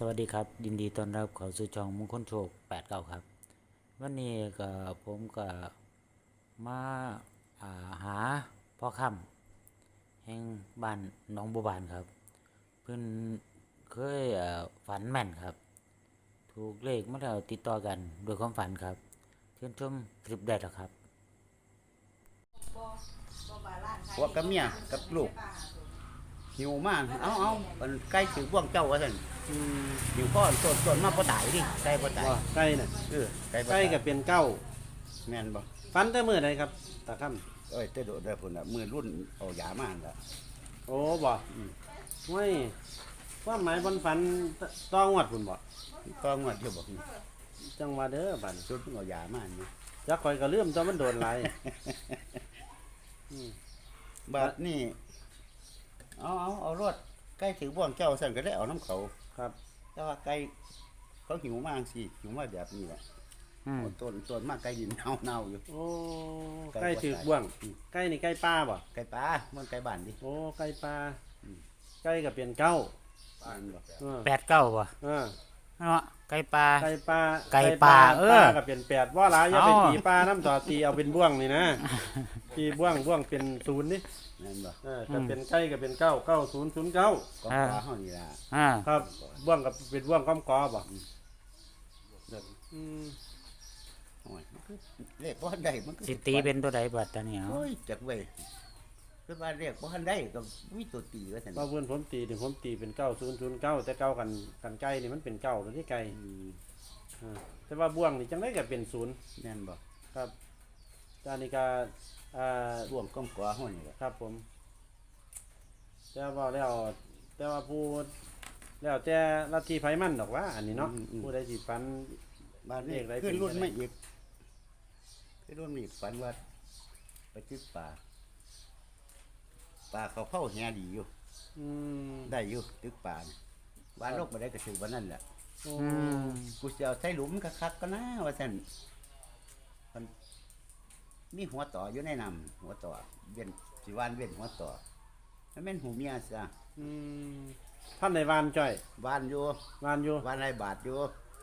สวัสดีครับ ยินดีต้อนรับเข้าสู่ช่องมงคลโชค8เก้าครับ วันนี้ก็ผมก็มาาหาพ่อค่ำแห่งบ้านหนองบัวบานครับ เพิ่อนเคยฝันแม่นครับ ถูกเลขมาแล้วติดต่อกันโดยความฝันครับเชิญชมคลิปได้แล้วครับผัวกับเมียกับลูกหิวมากเอาเอามันใกล้ถึงบ่วงเจ้าว่าซั่น อืมหิวพ่อส่วนส่วนมาบ่ตายดิใกล้บ่ตายว่าใกล้น่ะเออใกล้บ่ใกล้ตายกับเป็นเก้าแม่นบ่ฟันแต่มื้อใดครับตาค่เอ้ยแต่โดดได้พุ่นน่ะมือรุ่นเอายามาหั่นล่ะำโอ้บ่อืมไม่ความหมายบนฝันต้องวดพุ่นบ่ก็งวดอยู่บ่จังว่าเด้อบัดสุดเอายามานี่จักข่อยก็ลืมตัวมันโดนหลาย อืมบัดนี้เอาเอาเอารถใกล้ถึงบ่วงเจ้าซั่นก็ได้เอาน้ำเขา ครับ แต่ว่าไก่เขาหิวมากสิหิวมาแบบนี้แหละอืมเอาต้นต้นมากไก่ดินเน่าๆอยู่ โอ้ใกล้ถึกบ่วงใกล้นี่ใกล้ป้าบ่ไก่ปลามันไก่บ้านดิ โอ้ใกล้ป้าใกล้กับเป็นเก้าบ้านบ่เออแปดเก้าป่ะเออ เนาะไก่ปลา ไก่ป้าไก่ป่าเออป้ก็เป็นแปดว่าหลายอย่าไปเอ้าตีป้าน้ำต่อตีเอาเป็นบ่วงนี่นะตีบ่วงบ่วงเป็นศูนย์นี่นั่นบ่เออจะเป็นใกล้ก็เป็นเก้าเก้าศูนย์ศูนย์เก้าก็ปลาเฮานี่ล่ะอ่าครับบ่วงกับเป็นบ่วงก้อมกอบ่อืมโอ้ยมันคือเลขบ่ทันได้มันคือสิตีเป็นตัวใดบัดตอนนี้เอาโอ้ยจักเว้ย คือว่าเลขบ่ทันได้ก็มีตัวตีว่าซั่นว่าเพื่อนผมตีถึงผมตีเป็นเก้าศูนย์ศูนย์เก้าแต่เก้ากันกันใกล้นี่มันเป็นเก้าตัวที่ไกลอืมอ่าแต่ว่าบ่วงนี่จังได้ก็เป็นศูนย์แม่นบ่ครับจานิกาอ่า ร่วมก้มกว่าเฮานี่แหละครับผมแต่ว่าแล้วแต่ว่าผู้แล้วแต่ลัทธิไผมันดอกว่า อันนี้เนาะผู้ใดสิฟัน บ้านนี้เลขอะไรขึ้นเป็นรุ่นไปได้ไม่อีกขึ้นรุ่นไม่อีกฝันว่าไปจึกป่า ป่าเขาเผาแหดีอยู่ อืมได้อยู่ตึกป่าน่ะว่าโลกบ่ได้ก็ถือว่านั่นแหละ โอ้อืมกูจะเอาใส่หลุมคักๆก็นะว่าซั่นมันมีหัวต่ออยู่ในน้ำหัวต่อเวียนสิวานเวียนหัวต่อมันเป็นหูเมียซะอืมท่านในวานจ้อยวานอยู่วานอยู่วานไรบาทอยู่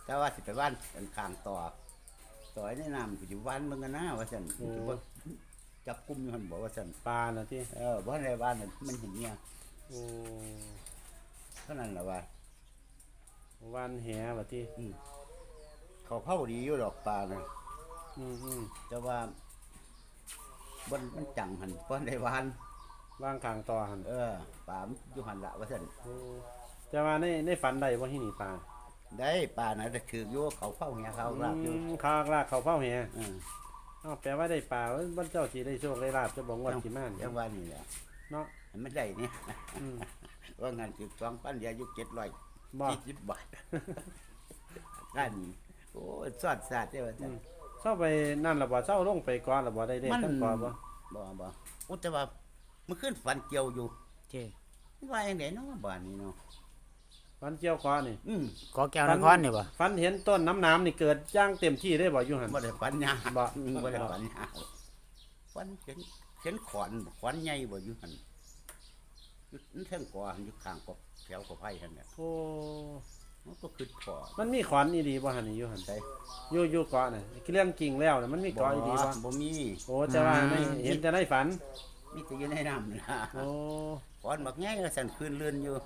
แต่ว่าสิไปวานกันข้างต่อต่อในน้ำกูสิวานมึงกันนะว่าซั่นกูสิบ่ จับกุมอยู่หั่นบอกว่าซั่นปลาน่ะที่เออบ่ในวานน่ะมันหูเมียโอ้เท่านั้นล่ะว่าวานแหว่าที่อืมเขาเผาดีอยู่ดอกปลาน่ะอืมอืมแต่ว่าบนมันจังหันบ่ในวานวางข้างต่อหันเออป่ามันอยู่หันละว่าซั่นโอ้แต่ว่าในในฝันใดว่าที่นี่ปลาได้ป่าน่ะจะถืออยู่เขาเฝ้าเหียเขาลาบอยู่อืมข้าวลากเขาเฝ้าแหเออ อ้าวแปลว่าได้ปลาเอ้ยบ้านเจ้าสิได้โชคได้ลาบจะบอกว่าสิมาจัเนี่ยงว่านี่แหละเนาะอันมันได้นี่อืมว่างานสิบสองปันเดียวอยู่เจ็ดร้อยบ่ยี่สิบบาทด้านนี้โอ้ยสอดสาดได้ว่าซั่นเศร้าไปนั่นล่ะบ่เศร้าลงไปก่อนล่ะบ่ได้เลขมันทั้งก่อนบ่บ่บ่อุยแต่ว่าเมื่อคืนฝันเกี่ยวอยู่เจ้ว่าอย่างไดเนาะบ้านนี้เนาะ ฝันเจียวคอนี่อืมขอแก้วนครนี่ป่ะฝันเห็นต้นน้ำน้ำนี่เกิดย่างเต็มที่ได้บ่อยู่หั่นบ่ได้ฝันยาวบ่อืมบ่ได้ฝันยาวฝันเห็นเห็นขอนขอนใหญ่บ่อยู่หั่นอยู่เทิงกออยู่ข้างกบแถวกบไผ่หั่นน่ะโอ้มันก็คือพอมันมีขอนอีดีบ่หั่นนี่อยู่หั่นใช่อยู่อยู่เกาะน่ะเรื่องจริงแล้วน่ะมันมีเกาะอีดีบ่บ่มีโอ้แต่ว่าในเห็นแต่ในฝันมีแต่อยู่ในน้ำนะโอ้ขอนบักใหญ่ว่าซั่นคืนเรือนอยู่อะ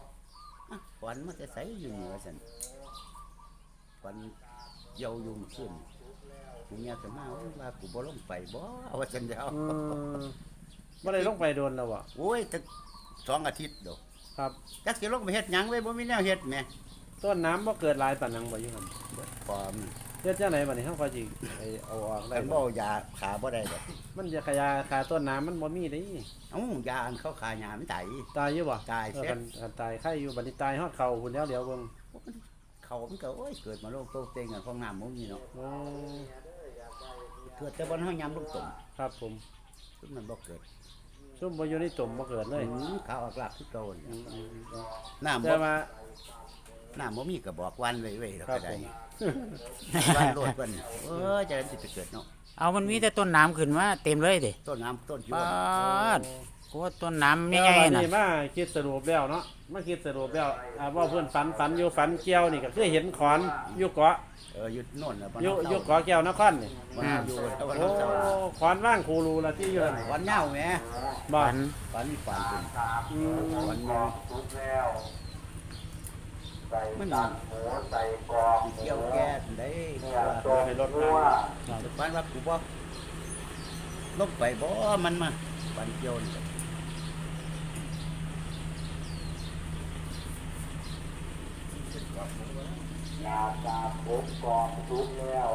ขอนมันจะใสอยู่นี่ว่าซั่นขอนเยาอยู่ขึ้นกูเมียก็มาว่ากูบ่ลงไปบ่ว่าซั่นเดียวอืมบ่ได้ลงไปโดนแล้วบ่โอ้ยตั้งสองอาทิตย์ดอกครับ จักสิลงไปเฮ็ดหยังไว้บ่มีแนวเฮ็ดแหมต้นน้ำบ่เกิดหลายปานนังบ่อยู่หั่นพอม เฮ็ดจังไดบัดนี้เฮาก็สิไอ้เอาออกได้กันบ่บ่ยาขาบ่ได้ดอกมันจะขยายขาต้นน้ำมันบ่มีเด้เอ้ายาอันเขาขายยามันไตตายอยู่บ่ตายเออเสร็จคันคันตายไข่อยู่บัดนี้ตายฮอดเข่าพุ่นแล้วเดี๋ยวเบิ่งเขามันก็โอ้ยเกิดมาโลกโตเต็งกันของน้ำบ่มีเนาะโอ้เกิดแต่บ่เฮายามลงตุ่มครับผมซึ่งมันบ่เกิดซุ่มบ่อยู่ในตุ่มบ่เกิดเลยอืมขาวออกลากคือเก่านี่อืมอืมอืมน้ำแต่บ่ว่า น้ำบ่มีก็บอกวันไว้ไว้แล้วครัก็บได้ผม วันโลดเพิ่นเออจะได้สิไปเกิดเนาะเอามันมีแต่ต้นน้ำขึ้นมาเต็มเลยเด้ต้นน้ำต้นชีปวาดโอ้โคอ้ต้นน้ำแต่ใหญ่ว่าๆน่ะ นี่มาคิดสรุปแล้วเนาะมาคิดสรุปแล้วอ่าว่าเพื่อนฝันฝันอยู่ฝันเกี่ยวนี่ก็คือเห็นขอนอยู่เกาะเอออยู่โน่นน่ะบ้านอยู่น้ำอยู่เต่าเกาะแก้วนครนี่บ้านน้ำอยู่ตะวันโอ้น้ำเต่าขอนว่างคูรูละที่อยู่นั่นวันเหย้าแหม่บ่ฝันฝันมีฝันเป็นอืมวันเหย้า มันหนาใสิเที่ยวแก่ได้ตัวให้รถมาสุดบ้านรับกูบ่ลบไปบ่มันมาปันเกียวนนาตาพบกองทุกแล้ว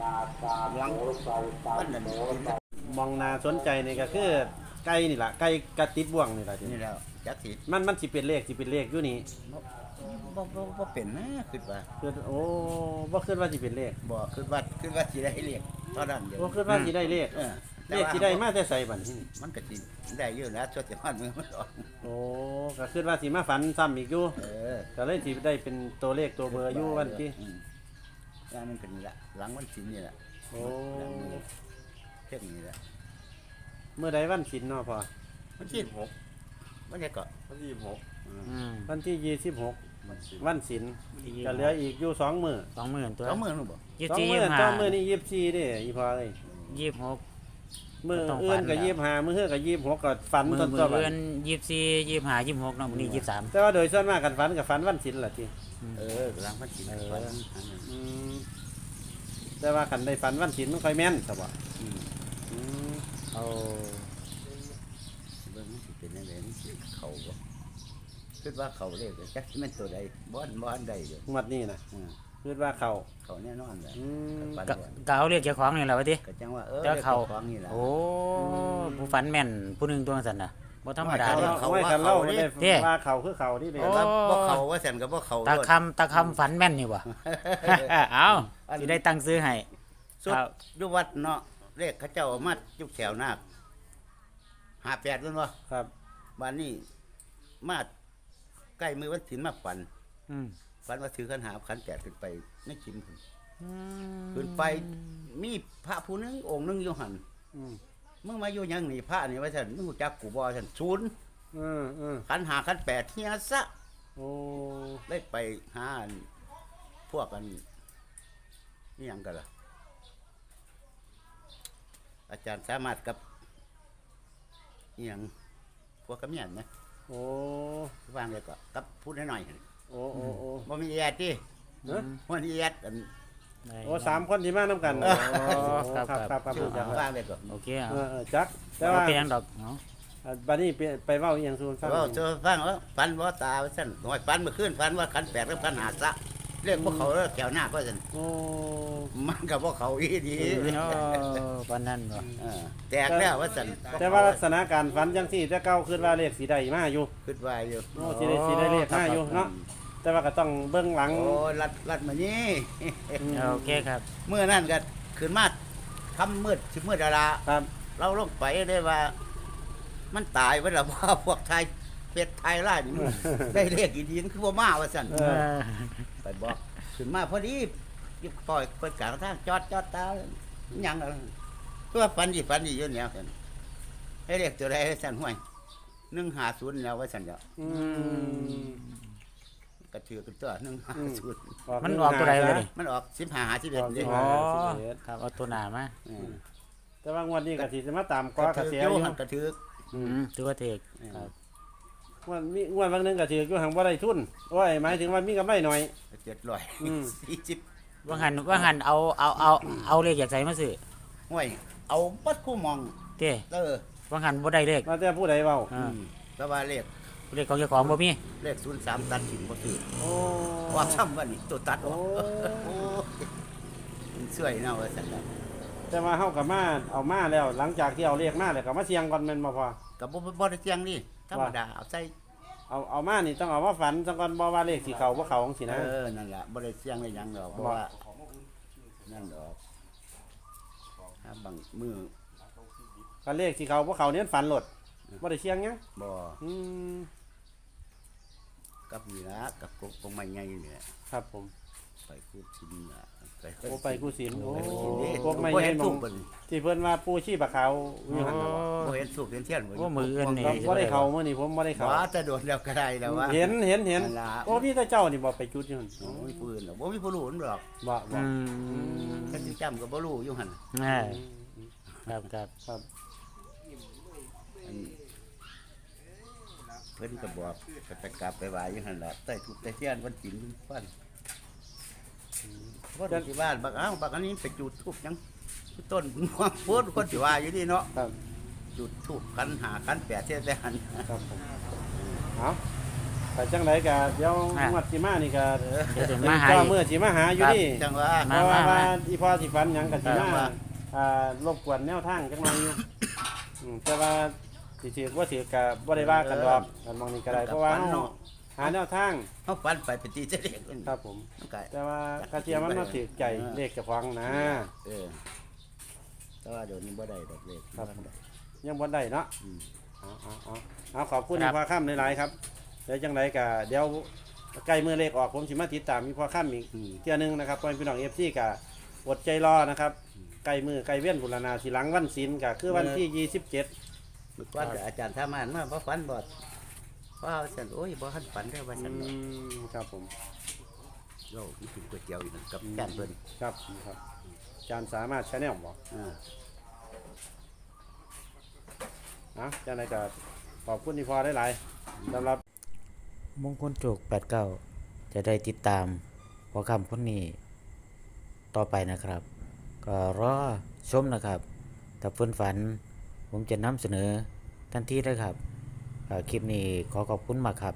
นาตาหลังใส่ตาหมองนาสนใจนี่ก็คือ ไก่นี่ล่ะไก่กระติดบ่วงนี่ล่ะทีนี่นี้แล้วจักสิมันมันสิเป็นเลขสิเป็นเลขอยู่นี่บ่บ่บ่เป็นนะคิดว่าคือโอ้บ่คิดว่าสิเป็นเลขบ่คิดว่าคิดว่าสิได้เรียกเท่านั้นเดียวบ่คิดว่าสิได้เลขเออเลขสิได้มาแต่ใส่บัดนี้มันก็สิได้อยู่นะช่วยจะมันมือมันออกโอ้ก็คิดว่าสิมาฝันซ้ำอีกอยู่เออก็เลยสิได้เป็นตัวเลขตัวเบอร์อยู่วันที่อืมย่างมันก็นี่ละหลังวันศิลนี่ละโอ้หลังนี้เท่งนี่ละ เมื่อใดวันศิลเนาะพ่อมันที่หกมันจะก็วันที่หกอืมวันที่ยี่สิบหกมันสิวันศิลก็เหลืออีกอยู่สองมื้อสองหมื่นตัวสองหมื่นหรือบ่ยี่สองสิบมื้อห้าสองมื้อนี่ยี่สิบสี่เด้อีพ่อเอ้ยยี่สิบหก มื้อก็ต้องอื่นฝันก็แล้วยี่สิบห้ามื้อเฮือก็ยี่สิบหกก็ฝันมือต้นมืตัอวบัดเดือนยี่สิบสี่ยี่สิบห้ายี่สิบหกเนาะมื้อนี้ยี่สิบสามแต่ว่าโดยส่วนมากกันฝันกับฝันวันศิลล่ะทีเออหลังวันศิลเออวันอืมแต่ว่าคันได้ฝันวันศิลมันค่อยแม่นซะบ่อืมอื มโอ้เบิ่งมันสิเป็นยังไงมันสิเขาบ่คิดว่าเขาเลขจักสิแม่นตัวใดบ่อนบ่อนใดอยู่งวดนี้น่ะอืมคิดว่าเขา เขาแน่นอนเลยอืมฝันก็ว่าก็เอาเรียกเจ้าของนี่แหละวะติก็จังว่าเออเจ้าเขา จ้ของนี่ล่ะ โอ้ผู้ฝันแม่นผู้หนึงตัวสันน่ะบ่ธรรมดาเอเด้ เขาไม่ว่ากันเล่าเขาไม่นี่ได้เด้ ว่าเขาคือเขาที่เลยโอ้ ว่าบ่เขาว่าซั่นก็บ่เขาตาโลดคำตาคำฝันแม่นนี่บ่เอาสิได้ตั้งซื้อให้ สุดครับ อยู่วัดเนาะ เลขเขาเจ้าเอามาจุกแถวนาค58นั่นบ่ครับบ้านนี้มาใกล้มือวันศีลมาฝันอืมฝันว่าถือขันหาขันแปดขึ้นไปไม่กินพุ่นขึ้นไปมีพระผู้หนึงองค์หนึงอยู่หันอืมมึงมาอยู่หยังนี่พระนี่ว่าซั่นมึงรู้จักกูบ่ซั่นศูนย์เออเออขันหาขันแปดเฮียซะ โอ้ได้ไปหาอันพวกกันนี่ยังกันล่ะ อาจารย์สามารถกับนี่ยังพวกกระเมียนนะโอ้วางเลยก็กับพูดหน่อยโอ้โอ้โอ้ๆบ่มีแอดดิเนอะวันนี้แอดอันได้โอ้สามคนที่มาน้ำกันโอ้โอ้ครับครับครับครับชื่อครับวางเลยก็โอเคเอาเออเออจักแต่แต่ว่าว่าเป็นหยังดอกเนาะอ่าบัดนี้ไปไปเว้าอีหยังสู่ฟังว่าเจอฟังว่าฟันว่าตาว่าซั่นหน่อยฟันเมื่อคืนฟันว่าขันแปดกับขันหาซะ เรียกพวกเขาแล้วแถวหน้าก็ซั่นโอ้มันกับพวกเขาอีดีโอ้ปานนั้นบ่เออแตกแล้วว่าซั่นแต่ว่าลักษณะการฝันจังซี่แต่เก่าคือว่าเลขสีใดมาอยู่คิดว่าอยู่โอ้สิได้สิได้เลขมาอยู่เนาะแต่ว่าก็ต้องเบิ่งหลังโอ้รัดรัดมานี่โอเคครับเมื่อนั้นก็ขึ้นมาคำมืดสิมืดดาราครับ เราลงไปได้ว่า มันตายไปแล้วว่าพวกไทย เป็ดไทยล่านี่มันได้เลขอีดีนคือบ่มาว่าซั่นเออ ไปบอกขึ้นมาพอดียิบปล่อยเปิดกลางทางจอดจอดตาหยังอะไรตัวฟันดีฟันดีอยู่เนี่ยกันให้เรียกตัวใดให้สั่นห้วยหนึ่งหาศูนย์แล้วว่าสั่นเดียวอืมกระเทือกันตัวหนึ่งหาศูนย์มันออกตัวใดเลยนี่ มันออกสิบหาหาสิบเอ็ดออกเด้สิบอ๋ห้าอครับเอาตัวหน้ามาเออแต่ว่างวดนี้ก็สิจะมาตามกกว่าระกระเทืเสีอยอโยอยู่หันกระเทือกอืมถือว่าเทกครับ งวดมีงวดบางหนึงก็ถืออยู่หังบ่ได้ทุนโอ้ยหมายถึงว่ามีกำไรหน่อย เจ็ดร้อยอืม สี่สิบว่าหันว่าหันเอาเอาเอาเอาเลขอยากใส่มาซื้อห้วย เอาปัดคู่มองเต้เออว่าหันบ่ได้เลขมาแต่ผู้ใดเว้าอ่าอืมแต่ว่าเลขเลขของเจ้าของบ่มีเลขศูนย์สามตัดถิ่นบ่ถือโอ้ว่าซ้ำว่านี่ตัวตัดอโอ้อกโอ้มันสวยเนาะว่าสั่นล่ะแต่ว่าเฮากับมาเอามาแล้ว หลังจากที่เอาเลขมาแล้วก็มาเสียงก่อนแม่นบ่พอกับบ่บ่ได้เจียงนี่ ธรรมดาเอาใส่เอาเอามานี่ต้องเอามาฝันจังก่อนบ่ว่าเลขสิเข้าบ่เข้าจังซี่นะ เออนั่นล่ะบ่ได้เจียงได้หยังดอกเพราะว่านั่นดอกถ้าบางมือคันเลขสิเข้าบ่เข้าเนี่ยฝันโลดบ่ได้เสียงหยังบ่อืมกับนี่ละกับกกกงไม้ใหญ่นี่แหละครับผม ไปคูดชินน่ะ โอ้ไปกูศิลป์โอ้ไปคูดชินนี่พวกไม่บ่ใช่เห็นมอทูงบบ่นี่ที่เพิ่นว่าปูชีพะขาวอยู่หั่นน่ะบ่บ่เห็นทูบเห็นเทียนบ่ว่ามืออื่นนี่บ่ได้เข้ามื้อนี้ ผมบ่ได้เข้าว่าจะโดดแล้วก็ได้แล้วว่า เห็นเห็นเห็นนั่นล่ะ โอ้พี่ตาเจ้านี่บ่ไปจุดอยู่หั่นโอ้ยปืนหรอกบ่มีผู้รู้หรอกบ่บ่อืมคันสิจำก็บ่รู้อยู่หั่นอ่าครับครับครับอันเพิ่นก็บอกก็จะกลับไปว่าอยู่หั่นล่ะใต้ทุกใต้เทียนวันกินฟัน ว่าที่บ้านบักเอ้าบักอันนี้ไปจุดทูบยังต้นม่วงโพดคนสิว่าอยู่นี่เนาะครับจุดทูบคันหาคันแปดเท่าแต่หันครับผมเอาแต่จังไดก็เดี๋ยวงวดสิมานี่ก็เดี๋ยวจะมาหาเจ้าอีกมื้อสิมาหาอยู่นี่จังว่า เพมาราะว่ามาว่าอีพ่อสิฝันหยังก็สิครัมาบอ่ารบกวนแนวทางจังหน่อยอยู่อืมแต่ว่าสิถือว่าถือก็บ่ได้ว่ากันดอกกันมองนี่ก็ได้เพราะว่าเฮา หาแนวทางเขาฟันไปเป็นตีเจะเด็กมันครับผม มันก็แต่ว่ากระเทียมมันมาถือใจเลขเจะฟังนะ เออแต่ว่าเดี๋ยวนี้บ่ได้ดอกเล็กครับยังบ่ได้เนาะอืม เอาเอาเอาเอาขอบคุณครัอีบพ่อค่ำหลายๆครับเดี๋ยวจังไดก็เดี๋ยวใกล้มือเลขออกผมสิมาติดตามอีพ่อค่ำอีกอืม เที่ยหนึงนะครับพ่อพี่น้อง FC ก็อดใจรอนะครับใกล้มือใกล้เวียนบุรณาสิหลังวันศีลก็คือวันที่ 27 เมื่อก่อนก็อาจารย์ทามานมาบ่ฟันบ่เพราะ ว่าซั่นโอ้ยบ่ทันฝันได้อว่าซั่นอืมครับผมโลกมีกินก๋วยเตี๋ยวอยู่นั่นกับจานเพิ่นครับครับอาจารย์สามารถชาแนลบอกอ่านะอาจารย์ไหนก็ขอบคุณที่พอได้หลายๆสำหรับ มงคลโจกแปดเก้าจะได้ติดตามพอคำคนนี้ต่อไปนะครับ ก็รอชมนะครับ ถ้าเพื่อนฝัน ผมจะนำเสนอทันทีเลยครับเอ่อ คลิปนี้ขอขอบคุณมากครับ